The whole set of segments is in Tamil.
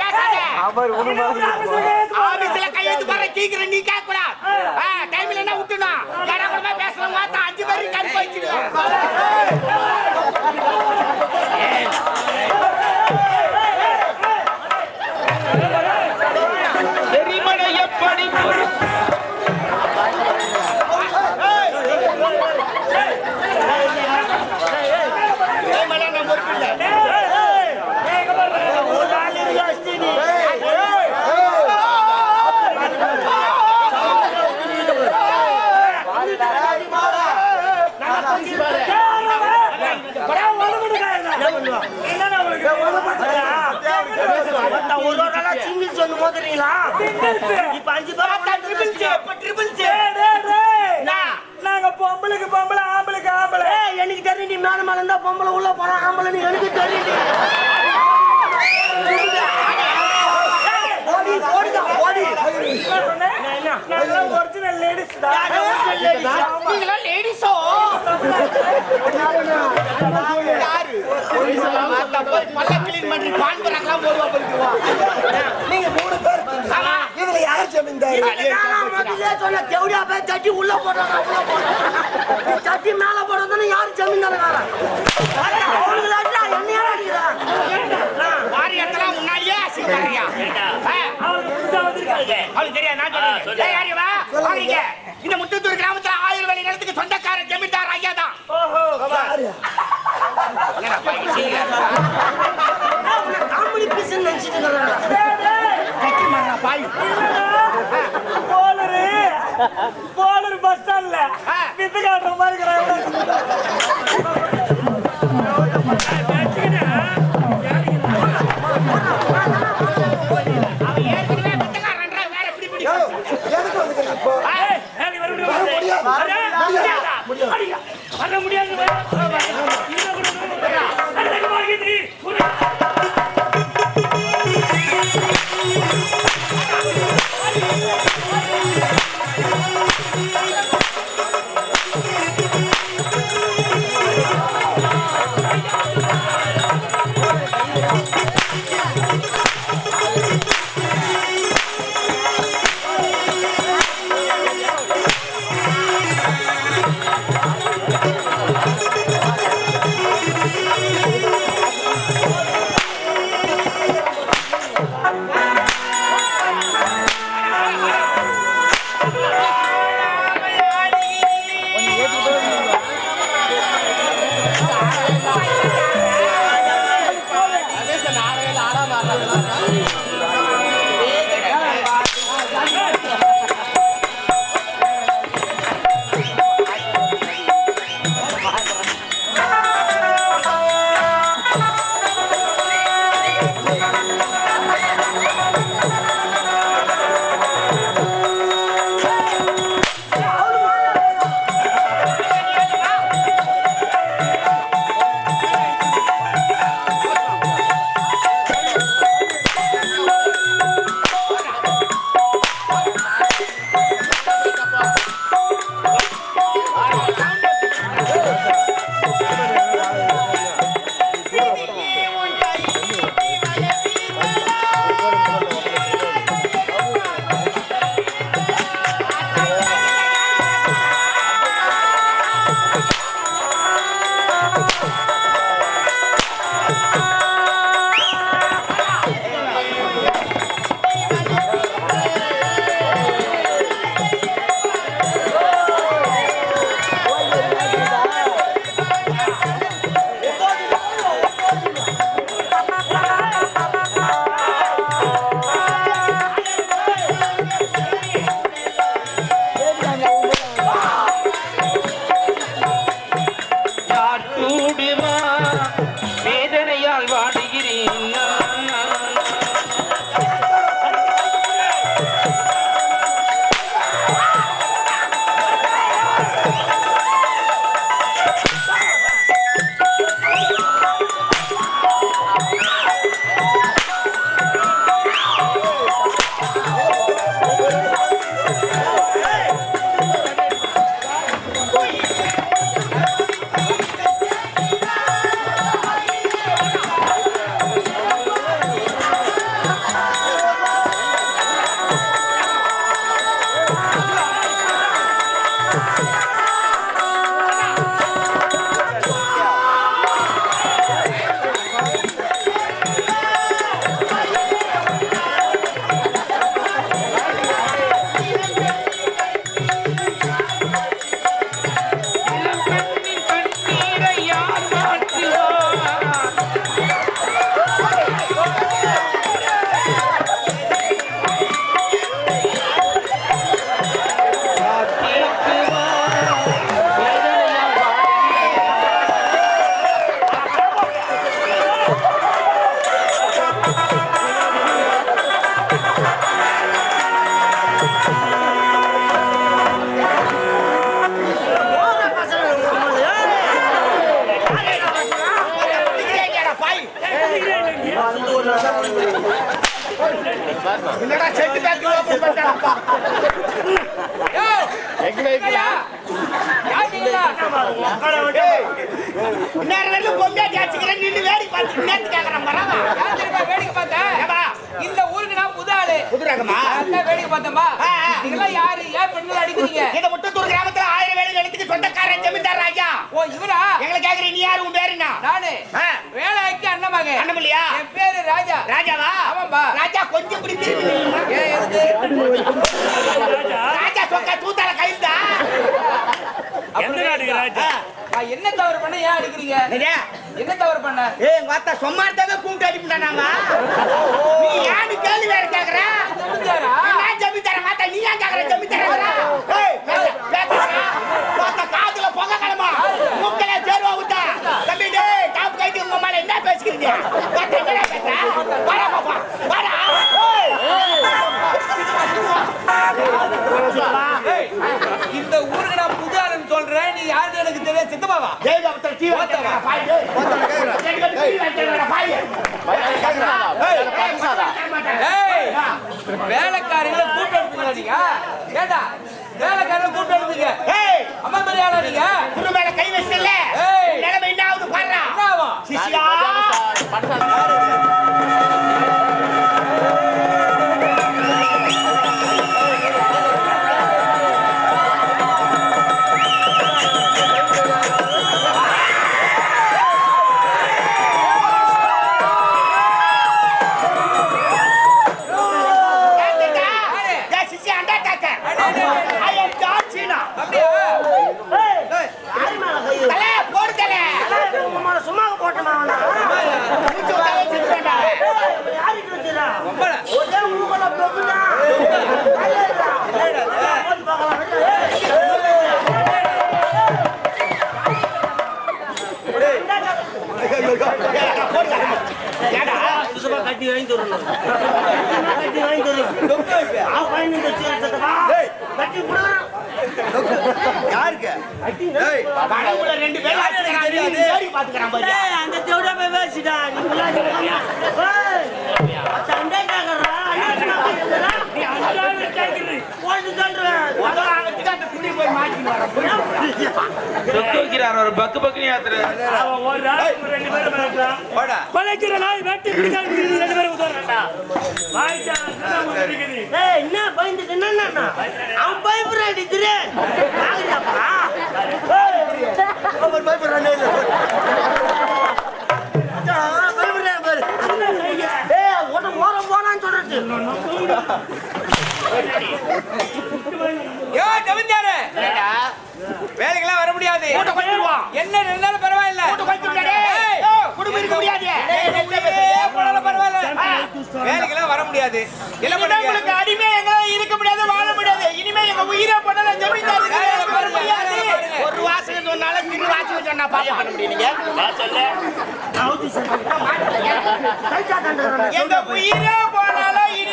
பேசாத. ஆபீஸ்ல கையெழுத்து போடுற சீக்கிரம் நீ கேட்க கூடாது. time இல்லைன்னா விட்டுணும். யாரா கூடமே பேசணும். மொத்தம் அஞ்சு பேருக்கு கணக்கு வச்சிடுவேன். எரிமலை எப்படி பொறு- பொறுப்பு பார்த்தா triple C, இப்ப triple C. நான், நாங்க பொம்பளைக்கு பொம்பளை ஆம்பளைக்கு ஆம்பளை. ஏய், எனக்கு தெரியும் நீ மேல மேல இருந்தா பொம்பளை உள்ள போனா ஆம்பளைன்னு எனக்கு தெரியும் ஓடி ஓடிடா ஓடி நாங்க ஒரிஜினல் லேடிஸ் தான். ladies-ஓ? பல்ல clean பண்ணி பான் பராக்கெல்லாம் போடுவா போயிடுவா. நீங்க மூணு பேர் ஆமா. இதுல யார் ஜமீன்தாரு நான் முதல்ல சொன்ன தேவடியா போய் தட்டி உள்ள போடுறாங்க உள்ள போடுறாங்க தட்டி மேல போடுறதுன்னு யார் என்னையா அடிக்கிறான் வாரியத்தெல்லாம் முன்னாடியே அசிங்கப்படுறியா? அவளுக்கு தெரியாது, நான் சொல்றேன். இந்த முத்தத்தூர் கிராமத்துல ஆயிரம் வேலை நிலத்துக்கு சொந்தக்கார ஜமீன்தார் ஐயா தான் ஓஹோ என்னடா பையன் சீக்கிரம் காமெடி பீஸ் நினைச்சிட்டு இருக்கிறாங்க கட்டி மாறா பாய் போலரு போலரு பஸ் ஸ்டாண்ட்ல. வித்து காட்டுற மாதிரி அவன் நேரம் வரைக்கும் பொம்மையாட்டி அடிச்சுக்கிறேன் நின்னு வேடிக்கை பார்த்து பரவா பார்த்தேன்? இந்த ஊருக்கு நான் புது ஆளு புது ரகமா வேடிக்கை பார்த்தேன்பா. யாரு? ஏன் பெண்களை அடிக்கிறீங்க? இந்த முட்டத்தூர் கிராமத்துல ஆயிரம் வேலை எழுத்துக்கு சொந்தக்காரன் ஜமீன்தார் ராஜா ஓ, இவரா? எங்களை கேக்குறீ நீ யாரு உன் பேரு நானு. ஆ, வேலாய்க்கு அண்ணன் மகன். அண்ணமலையா என் பேரு ராஜா. ராஜாவா ஆமாம்பா. ராஜா கொஞ்சம். ஏன் எதுக்கு? ராஜா சொக்கா தூத்தால கைந்தா எந்த நாட்டுக்கு ராஜா நான் என்ன தவறு பண்ண ஏன் அடிக்கிறீங்க? என்ன தவறு பண்ண? ஏய் அத்தா சும்மா இருந்தாவே கூப்பிட்டு அடிப்பா நீ ஏன்னு கேள்வி வேற கேக்குற? நான் ஜமீன்தார மாத்தா? நீ ஏன் கேக்குற? பேச பேசுறா மாத்தா காதுல பொங்க கிளம்பா மூக்கல சேருவா விட்டா தம்பி டேய் டாப் கைட்டு உங்க மேல என்ன பேசிக்கிறீங்க? மாத்தா என்ன பேசுற? வாடா பாப்பா வாடா ஏய், இந்த ஊருக்கு நான் புது ஆளுன்னு சொல்றேன் நீ யாருன்னு எனக்கு தெரியாது சித்தப்பாவா ஜெய் பாபத்தர் டீ வாத்தா பாய் டேய் ரெண்டு பேரும் டீ வாத்தா பாய் ஏய் வேலைக்காரங்களை கூப்பிட்டு அனுப்புங்களா நீங்க? ஏண்டா வேலைக்காரங்களை கூப்பிட்டு அனுப்புங்க ஏய் அம்மா ஆளா நீங்க? குரு மேல கை வச்சல அந்த துணி போய் மாட்டின்னு வர தொக்கு வைக்கிறார் ஒரு பக்கு பக்குனு ஏத்துறாரு. அவன் ரெண்டு பேரும் மிரட்டுறான். போடா கொலைக்கிற நாய் வெட்டி பிடிக்காது பிடிக்குது, ரெண்டு பேரும் உதவுறான்டா. வாய்க்கா, என்னடா உனக்கு இருக்குது? ஏய், என்ன பயந்துட்டு என்னன்னா? அவன் பயப்படுறான் திரு வாங்குறியாப்பா? ஏய், அவன் பயப்படுறானே இல்ல. அதான், பயப்படுறான் பாரு. ஏய், உன்னை ஓரம் போனான்னு சொல்றது. யோ ஜமீன்தாரு வேலைக்கெல்லாம் வர முடியாது. என்ன இருந்தாலும் பரவாயில்ல. குடும்பம் இருக்க முடியாது. வேலைக்கெல்லாம் வர முடியாது. உங்களுக்கு அடிமை எங்களால இருக்க முடியாது வாழ முடியாது. இனிமே எங்க உயிரை பாருங்க. ஒரு வாசகம் சொன்னாலும் திரு வாசகம் சொன்னா பாப்பா பண்ண தண்டுறானே. எங்க உயிரே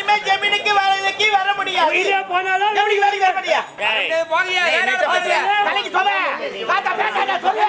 இனிமே ஜமீனுக்கு வேலைக்கு வர முடியாது போனாலும் எப்படி வேலைக்கு வர முடியாது டேய், போங்கய்யா, என்னடா பேசுற? வேலைக்கு சொல்ல பாத்தா பேசாத சொல்லு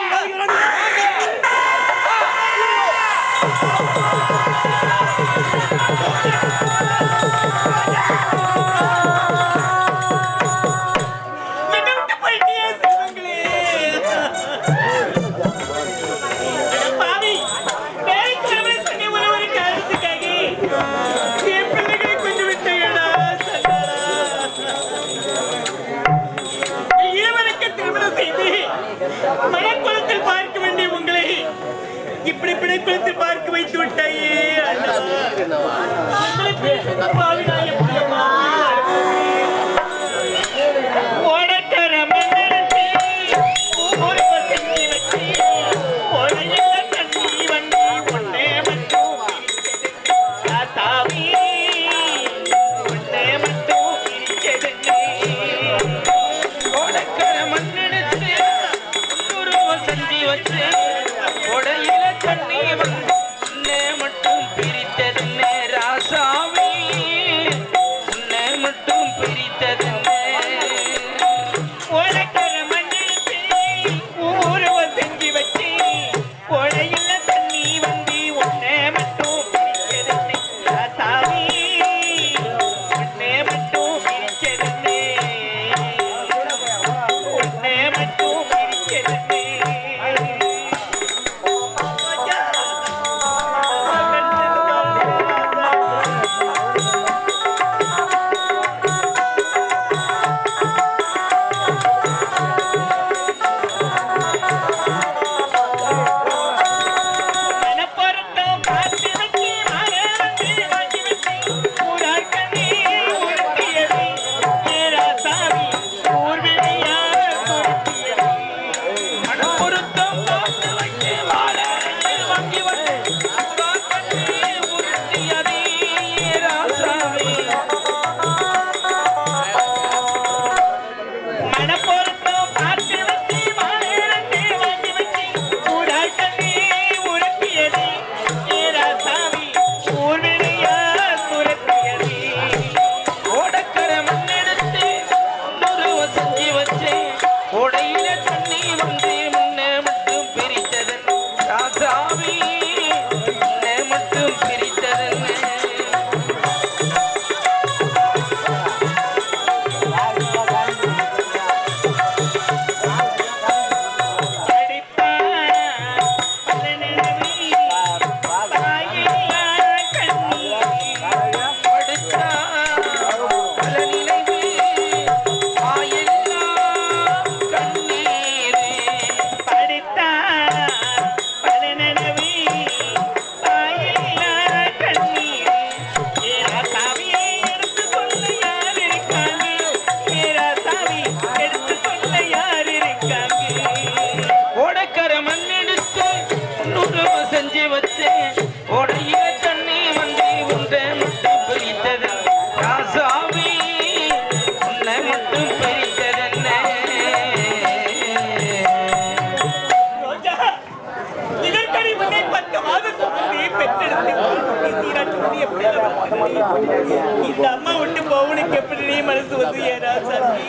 இந்த அம்மா விட்டு போவனுக்கு எப்படி நீ மனசு வந்து ஏறா சாமி?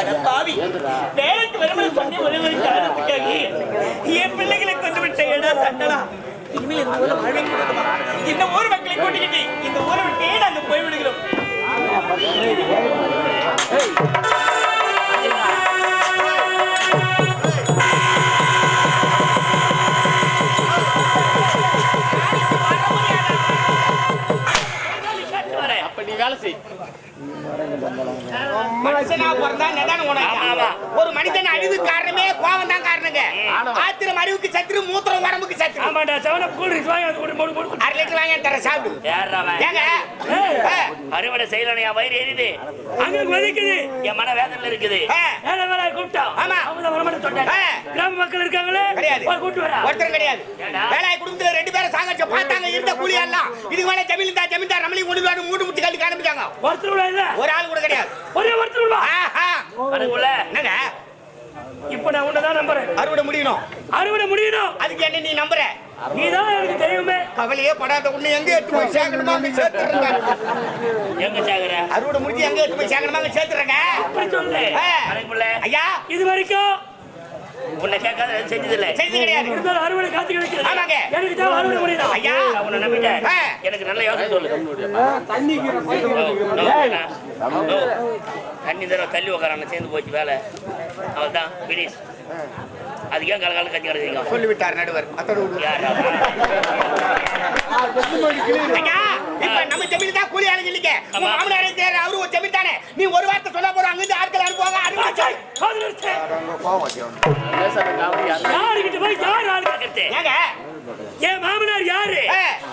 அட பாவி வேலைக்கு வருமான சொன்ன ஒரே ஒரு காரணத்துக்காக என் பிள்ளைகளை கொண்டு விட்ட ஏடா சண்டலா இனிமேல் இந்த ஊர்ல வாழவே கூடாதுமா. இந்த ஊர் மக்களை கூட்டிக்கிட்டு இந்த ஊரை விட்டே நாங்க போய் விடுகிறோம் வேலை செய் மனுஷனா பிறந்தா ஒரு மனிதன் அழிவு காரணமே கோவம் தான் காரணங்க. ஆத்திரம் அறிவுக்கு சத்துரு மூத்திரம் உடம்புக்கு சத்துரு. ஆமாடா செவன கூல் வாங்கி கொண்டு அரை லிட்டர் வாங்கி தர சாப்பிடு. ஏங்க? அறுவடை செய்யலாம் என் வயிறு எரியுது. அங்க என் மன வேதனையில இருக்குது. வேலை வேலை கூப்பிட்டோம் ஆமா. அவங்க தான் சொன்னாங்க ஆ. கிராம மக்கள் இருக்காங்களே கிடையாது. கூட்டு வரா. ஒருத்தரும் கிடையாது? வேலாய் குடும்பத்துல ரெண்டு பேரும் சாங்கச்ச பார்த்தாங்க இருந்த கூலி எல்லாம் இதுக்கு மேல ஜமீன்தார் ஜமீன்தார் நம்மளி கொண்டு வந்து மூட்டு முட்டி கல்வி காமிச்சாங்க ஒருத்தர் இல்ல. ஒரு ஆள் கூட கிடையாது. ஒரே ஒருத்தர். அதுக்குள்ள என்னங்க? இப்ப நான் உன்னதான் நம்புறேன். அறுவடை முடியணும். அறுவடை முடியணும். அதுக்கு என்ன நீ நம்புற? நீதான் எனக்கு தெரியுமே. கவலையே படாத உன்னை எங்க எடுத்து போய் சேர்க்கணுமா? அங்க சேர்த்துறேங்க. எங்க சாகுற அறுவடை முடிஞ்சு எங்க எடுத்து போய் சேர்க்கணுமா? அங்க சேர்த்துறேங்க. அப்படி சொல்லு. ஐயா. இது வரைக்கும் உன்னை கேட்காத செஞ்சதில்ல. செய்தி கிடையாது. இருந்தாலும் அறுவடை காத்து கிடைக்கிறது ஆமாங்க. எனக்கு தேவை அறுவடை முடியணும் ஐயா உன்னை நம்பிட்டேன். எனக்கு நல்ல யோசனை சொல்லு. நோ. தண்ணி தடவை தள்ளி உக்காரான சேர்ந்து போச்சு வேலை. அவள் தான் பினிஷ் அதுக்கு ஏன் கலகாலம் கத்தி கிடக்குறீங்க? சொல்லிவிட்டார் நடுவர். அத்தோட ஐயா இப்ப நம்ம ஜமீன் தான் கூலி ஆளுங்க இல்லைங்க. மாமனாரே தேர் அவரு ஒரு ஜமீன் தானே நீ ஒரு போய் யார் ஆளு கேட்கறது? என் மாமனார் யாரு.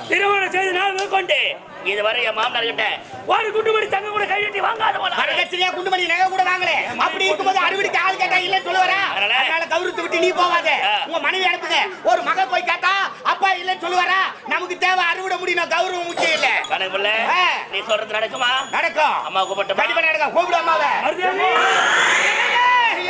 திருமணம் செய்த நாள் முதற்கொண்டு இதுவரை என் மாமனார் கிட்ட ஒரு குண்டு மணி தங்க கூட கை கட்டி வாங்காத போல. குண்டு மணி நகை கூட வாங்கல. அப்படி இருக்கும்போது அறுவடைக்கு ஆள் கேட்டா இல்லன்னு சொல்லுவாரா? அதனால? அதனால கௌரவத்தை விட்டு நீ போவாத. உங்க மனைவி அனுப்புங்க. ஒரு மகன் போய் கேட்டா அப்பா இல்லன்னு சொல்லுவாரா? நமக்கு தேவை அறுவடை முடியணும். கௌரவம் முக்கியம் இல்ல. நீ சொல்றது நடக்குமா? நடக்கும். அம்மா கூப்பிட்டு நடக்கும். கூப்பிடு அம்மாவை.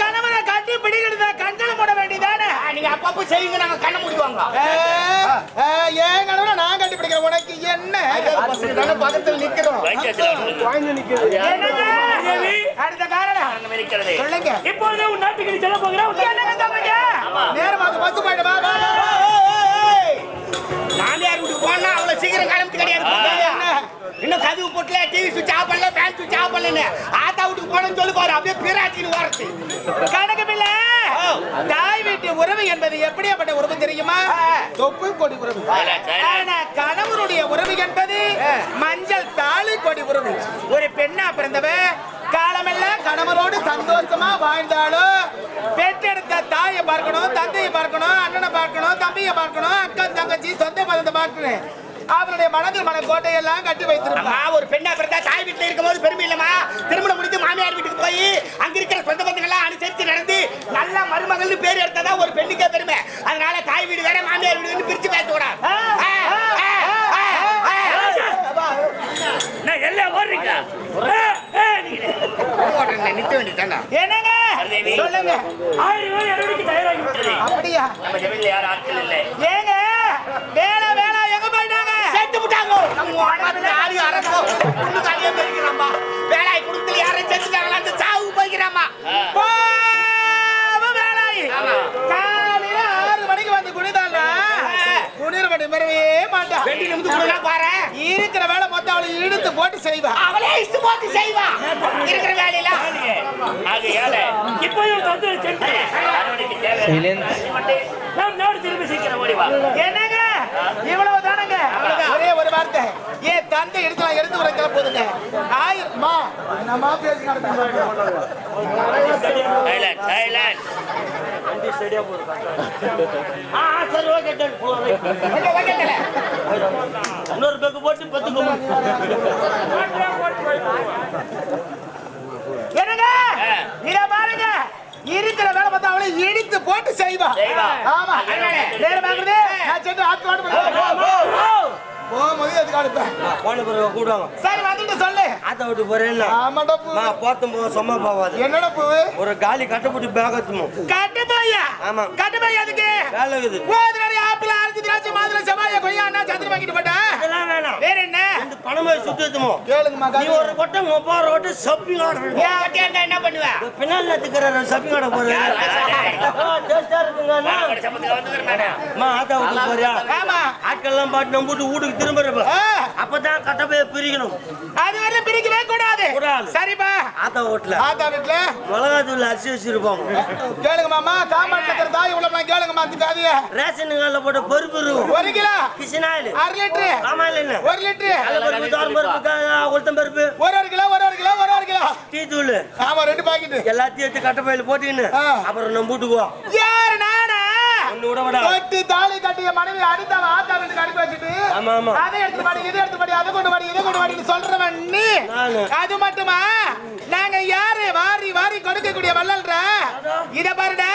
கணவனை கட்டி பிடிக்கிறத கண்களை போட வேண்டியதானே நீங்க அப்பப்போ செய்யுங்க நாங்க கண்ணை முடிவாங்க ஏன் நான் கண்டுபிடிக்கிற உனக்கு என்ன பக்கத்தில் நிக்கிறோம் அடுத்த காரணம் சொல்லுங்க இப்பொழுது உன் நாட்டுக்கு செல்ல நேரமாக மாமியார் வீட்டுக்கு போனா அவ்வளவு சீக்கிரம் கிளம்பி கிடையாது? இன்னும் கதவு போட்டுல டிவி சுவிட்ச் ஆஃப் பண்ணல ஃபேன் சுவிட்ச் ஆஃப் பண்ணல ஆத்தா வீட்டுக்கு போனேன்னு சொல்லி பாரு அப்படியே பிராட்டின்னு வரது கணக்கமில்ல தாய் வீட்டு உறவு என்பது எப்படியாப்பட்ட உறவு தெரியுமா? தொப்பு கொடி உறவு. ஆனா கணவருடைய உறவு என்பது மஞ்சள் தாலி கொடி உறவு. ஒரு பெண்ணா பிறந்தவ காலமெல்லாம் கணவரோடு சந்தோஷமா வாழ்ந்தாலும் பெற்றெடுத்த தாயை பார்க்கணும் தந்தையை பார்க்கணும் அண்ணனை பார்க்கணும் தம்பியை பார்க்கணும் அக்கா தங்கச்சி சொந்த மதத்தை பார்க்கணும். அவருடைய மனதில் மன கோட்டையெல்லாம் கட்டி வைத்திருப்பா ஒரு பெண்ணா பிறந்தா தாய் வீட்டில் இருக்கும்போது பெருமை இல்லமா திருமணம் முடித்து மாமியார் வீட்டுக்கு போய் அங்க இருக்கிற சொந்த பந்தங்கள்லாம் அனுசரித்து நடந்து நல்ல மருமகள்னு பேர் எடுத்ததா ஒரு பெண்ணுக்கே பெருமை. அதனால தாய் வீடு வேற மாமியார் வீடுன்னு பிரிச்சு பேசக்கூடாது. வேண்டியதானே என்னங்க. சொல்லுங்க. ஆயிரம் தயாராகி விட்டது அப்படியா? நம்ம ஜமீன்ல யாரும் ஆட்கள் இல்லை. ஏங்க? வேலை வேலை எங்க போயிட்டாங்க? செத்து விட்டாங்க. நம்ம உடம்புல ஆளி அரசோ காலியே குடும்பத்துல யாரும் செத்துட்டாங்களா அந்த சாவு போய்க்கிறாமா ஆ. பாவம். காலையில ஆறு மணிக்கு வந்து குடிதாங்க குடிர மணி மறவே மாட்டான் வெட்டி நிமிந்து கொடுனா பாரு. இருக்கிற வேலை அவளை இழுத்து போட்டு செய்வா. அவளே இஷ்டு போட்டு செய்வா. இருக்கிற வேலையில. ஆகையால இப்போயும் தந்து சென்று. நாம் நாடு திரும்பி சீக்கிரம் ஓடி வா. என்னங்க இவ்வளவு தானங்க? ஒரே ஒரு வார்த்தை. ஏன் தந்தை எடுத்து எடுத்து உரைக்கல போதுங்க? ஆயிரமா என்னமா பேசி சைலண்ட் சைலண்ட் ஆ ஆ, சரி ஓகே டன் இன்னொரு பேக்கு போட்டு பத்துக்கோமா என்னங்க. இத பாருங்க. இருக்கிற வேலை பார்த்தா அவளை இடித்து போட்டு செய்வா. ஆமா. நேரம் ஆகுது. நான் சென்று ஆத்து வாடு போகும்போது அதுக்கு அடுப்பேன் போன பிறகு கூடுவாங்க சரி வந்துட்டு சொல்லு. ஆத்த விட்டு போறேன்னா ஆமாடா பூ. நான் போத்தும் போது சும்மா போவாது என்னடா பூ? ஒரு காலி கட்டப்பட்டு பேக் எத்துமோ கட்டு பையா ஆமா. கட்டு பையா அதுக்கு வேலை இருக்குது. போதுனடி ஆப்பிள்? மாதுளை செவ்வாழை கொய்யா அண்ணா சந்திர வாங்கிட்டு போட்டா? அதெல்லாம் வேணாம். வேற என்ன? இந்த பணமே சுத்தி எத்துமோ கேளுங்கம்மா நீ ஒரு கொட்டை முப்பது ரோட்டு சப்பிங் ஆடுற ஏன் வட்டியாண்டா என்ன பண்ணுவ? பின்னால திக்கிற சப்பிங் ஆட போறேன் டேஸ்டா இருக்குங்க நான் சம்பத்துக்கு வந்துக்கிறேன் நானு அம்மா ஆத்தா விட்டு போறியா? ஆமா ஆட்கள்லாம் பாட்டு நம்ம வீட்டு வீட்டுக்கு திரும்புறப்ப. அப்பதான் கட்ட போய் பிரிக்கணும். அது வரை பிரிக்கவே கூடாது. சரிப்பா. ஆத்தா வீட்டுல. ஆத்தா வீட்டுல? மிளகா தூள் அரிசி வச்சிருப்போம். கேளுங்க மாமா. காமாட்ல இருக்கிற தாய் இவ்வளவு கேளுங்க மாத்துக்காதிய ரேஷன் கார்டில் போட்ட இருக்கும் ஒரு கிலோ. கிருஷ்ணாயில் அரை லிட்டரு. ஆமா இல்ல என்ன ஒரு லிட்டரு. கடலைப்பருப்பு தோரம் பருப்பு க- உளுத்தம் பருப்பு. ஒரு ஒரு கிலோ ஒரு ஒரு கிலோ ஒரு ஒரு கிலோ. டீ தூள். ஆமா ரெண்டு பாக்கெட் எல்லாத்தையும் எடுத்து கட்ட பையில போட்டுக்கின்னு ஆ. அப்புறம் நம்ம வீட்டுக்கு யாரு நானா? தொட்டு தாலி கட்டிய மனைவி அடித்தவன் ஆத்தா வீட்டுக்கு அனுப்பி வச்சுட்டு ஆமா ஆமா. அதை எடுத்து பாடி இதை எடுத்து பாடி அதை கொண்டு பாடி இதை கொண்டு பாடின்னு சொல்றவன் நீ. நானு. அது மட்டுமா? நாங்க யாரு? வாரி வாரி கொடுக்கக்கூடிய வள்ளல்ற? இத பாருடா.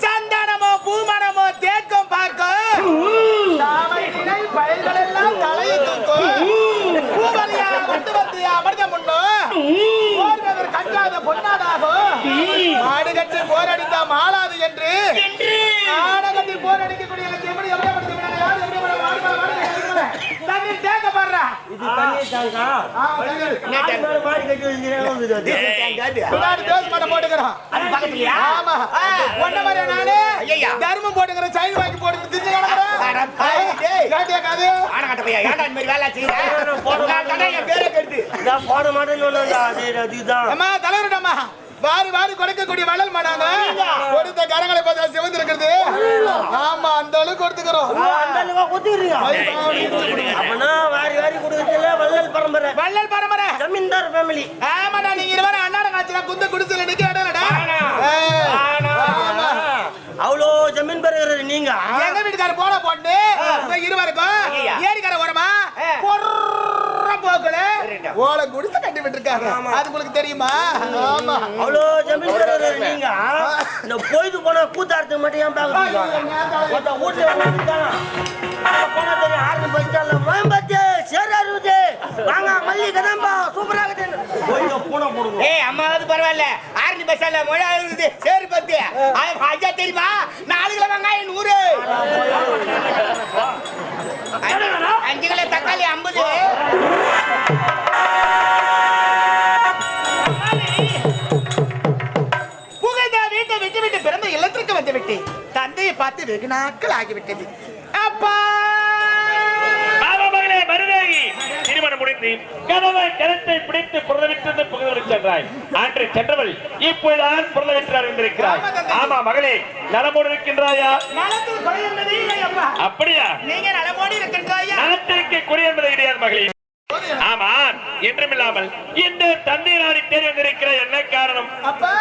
சந்தானமோ வந்து அமர்ந்த முன்னோ கண்டாத பொன்னாடாகும் மாடு கட்டி போரடித்தா மாளாது என்று. கட்டி போரடிக்கக்கூடிய எப்படி எப்படி எப்படி யாரு எப்படி கட்டி தண்ணீர் தேக்க பாடுறா இது தண்ணி தாங்கா? தண்ணீர். மாடி கட்டி வச்சுக்கிறேன் பின்னாடி தோசை மாட்டை போட்டுக்கிறோம். அது பக்கத்துலயா? ஆமா. ஒன்ன மாதிரி நானு ஐயையா. தர்மம் போட்டுக்கிற சைடு வாங்கி போட்டு திரிஞ்சு கிடக்குறேன். டேய். கேட்டியா காது? ஆனகட்ட பையா ஏன்டா இந்த மாதிரி வேலை செய்யற? தானே என் பேரை கெடுத்து. நான் போட மாட்டேன்னு ஒண்ணுடா. அது அதுதான். அம்மா தலைவருடம்மா. வாரி வாரி கொடுக்கக்கூடிய வள்ளல் மாடாங்க. கொடுத்த கரங்களை பார்த்தா சிவந்து இருக்கிறது ஆமா. அந்த அளவுக்கு கொடுத்துக்கிறோம் அந்த அளவுக்கு ஒத்துக்கிறீங்க அப்பனா வாரி வாரி கொடுக்கறதுல வள்ளல் பரம்பரை. வள்ளல் பரம்பரை. ஜமீன்தார் ஃபேமிலி ஆமாடா நீங்க இருவர அண்ணாட காட்சினா குந்த குடிசையில நிக்க இடம்லடா ஆமா. அவ்வளோ ஜமீன் பெறுகிறது நீங்க. எங்க வீட்டுக்கார போன போட்டு இருவருக்கும். ஏரிக்கார ஓரமா பொர்ற போக்குல ஓலை குடிசை கட்டி விட்டுருக்காங்க. அது உங்களுக்கு தெரியுமா? ஆமா. அவ்வளோ நீங்க இந்த பொய்து போன கூத்தாரத்துக்கு மட்டும் ஏன் ஒருத்த வீட்டுல போனா தெரியும் ஆறு பஸ் ஸ்டாண்ட்ல சேர் அறுபது வாங்க மல்லி கதம்பா சூப்பரா இருக்குது. போய் பூனை போடுங்க. ஏய் அம்மாவது பரவாயில்ல. ஆரணி பஸ்ஸால மழை இருக்குது. சரி பத்து. ஐயா தெரியுமா? நாலு கிலோ வெங்காயம் நூறு. அஞ்சு- கிலோ தக்காளி ஐம்பது. புகைந்த வீட்டை விட்டு விட்டு பிறந்த இல்லத்திற்கு வந்து விட்டு தந்தையை பார்த்து வெகு நாட்கள் ஆகிவிட்டது. அப்பா ஆமா மகளே மருதாகி முடிந்து கணவன் கரத்தை பிடித்து புறவிட்டு புகழ்ந்து சென்றாய். அன்று சென்றவள் இப்போதான் ஆமா மகளே நலமோடு இருக்கின்றாயா? அப்படியா? நீங்க நலமோடி இருக்கின்றாயா? நலத்திற்கு குடி என்பது கிடையாது மகளே. ஆமா. என்றுமில்லாமல் இந்த தந்தை நாடி தேடி வந்திருக்கிற என்ன காரணம்? அப்பா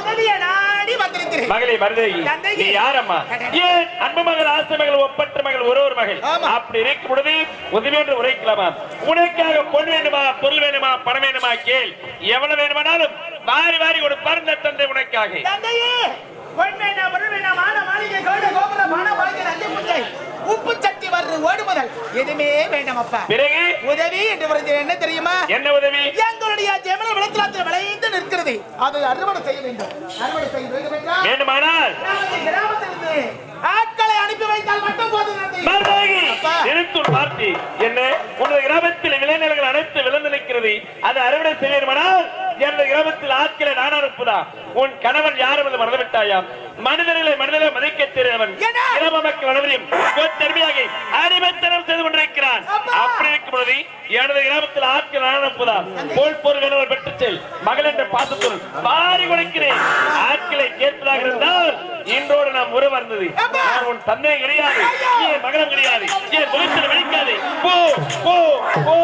உதவியை நாடி வந்திருக்கிறேன். மகளே மருதேகி. நீ யாரம்மா? ஏன் அன்பு மகள் ஆசை மகள் ஒப்பற்ற மகள் ஒரு ஒரு மகள். அப்படி இருக்கும் பொழுது உதவி என்று உரைக்கலாமா? உனக்காக பொன் வேணுமா பொருள் வேணுமா பணம் வேணுமா கேள். எவ்வளவு வேணுமானாலும் வாரி வாரி கொடுப்பார் இந்த தந்தை உனக்காக. தந்தையே பொன்மேனா பொருள்மேனா மான மாளிகை கோட கோபுர மான வாழ்க்கை நந்தி முட்டை முதல். எதுவுமே வேண்டாம் அப்பா. பிறகு? உதவி என்று வருகிறது என்ன தெரியுமா? என்ன உதவி? எங்களுடைய ஜெமன விளத்திரத்தில் விளைந்து நிற்கிறது. அதை அறுவடை செய்ய வேண்டும். அறுவடை செய்ய வேண்டும் என்றால் வேண்டுமானால் கிராமத்திலிருந்து ஆட்களை அனுப்பி வைத்தால் மட்டும் போதும் என்ன? உனது கிராமத்தில் விளைநிலங்கள் அனைத்து விளைந்து நிற்கிறது அதை அறுவடை செய்ய வேண்டுமானால் எனது கிராமத்தில் ஆட்களை நான் அனுப்புதா உன் கணவன் யார் என்று மறந்துவிட்டாயாம் மனிதர்களை மனிதர்களை மதிக்க தெரிந்தவன்? கிராம மக்கள் அனைவரையும் தருமையாக அடிமைத்தனம் செய்து கொண்டிருக்கிறான். அப்பா. அப்படி இருக்கும் பொழுது எனது கிராமத்தில் ஆட்கள் நான் அனுப்புதா போல் போர் வேணுவர் பெற்று செல். மகள் என்ற பாசத்துடன் வாரி கொடுக்கிறேன். ஆட்களை கேட்பதாக இருந்தால் இன்றோடு நாம் உறவு. நான் உன் தந்தை கிடையாது. மகனும் கிடையாது. முகத்தில் வலிக்காது போ போ போ!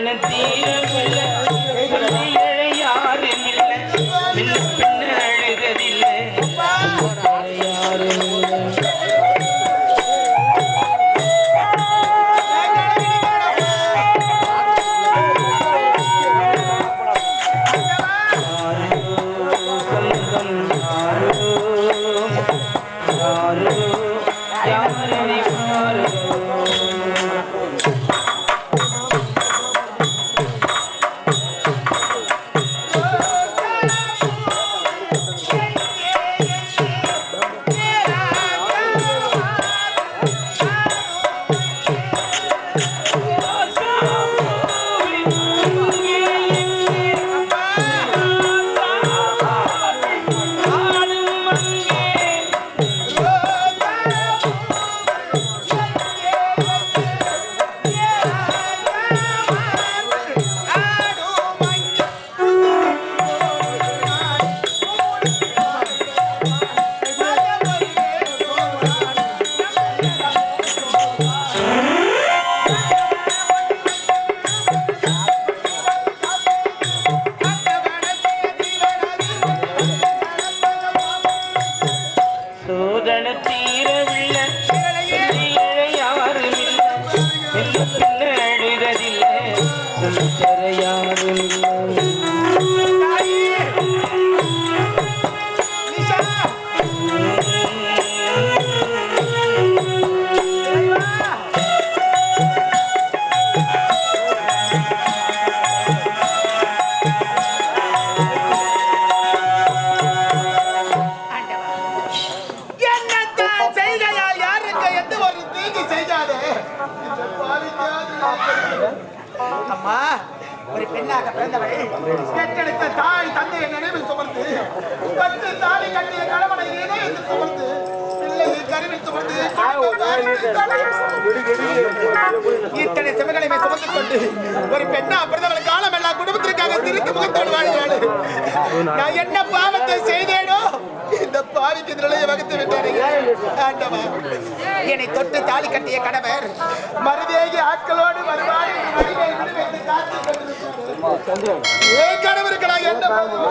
சோதனை ஒரு பெண்ணா பிறந்தவள் காலம் எல்லாம் குடும்பத்திற்காக திருத்து முகத்தோடு வாழ்கிறாள். நான் என்ன பாவத்தை செய்தேனோ இந்த பாவிக்கு நிலையை வகுத்து விட்டாருங்க. ஆண்டவா என்னை தொட்டு தாலி கட்டிய கணவர் மருதேகி ஆட்களோடு வருவார் என்று கணவருக்கு நான் என்ன பாவம்?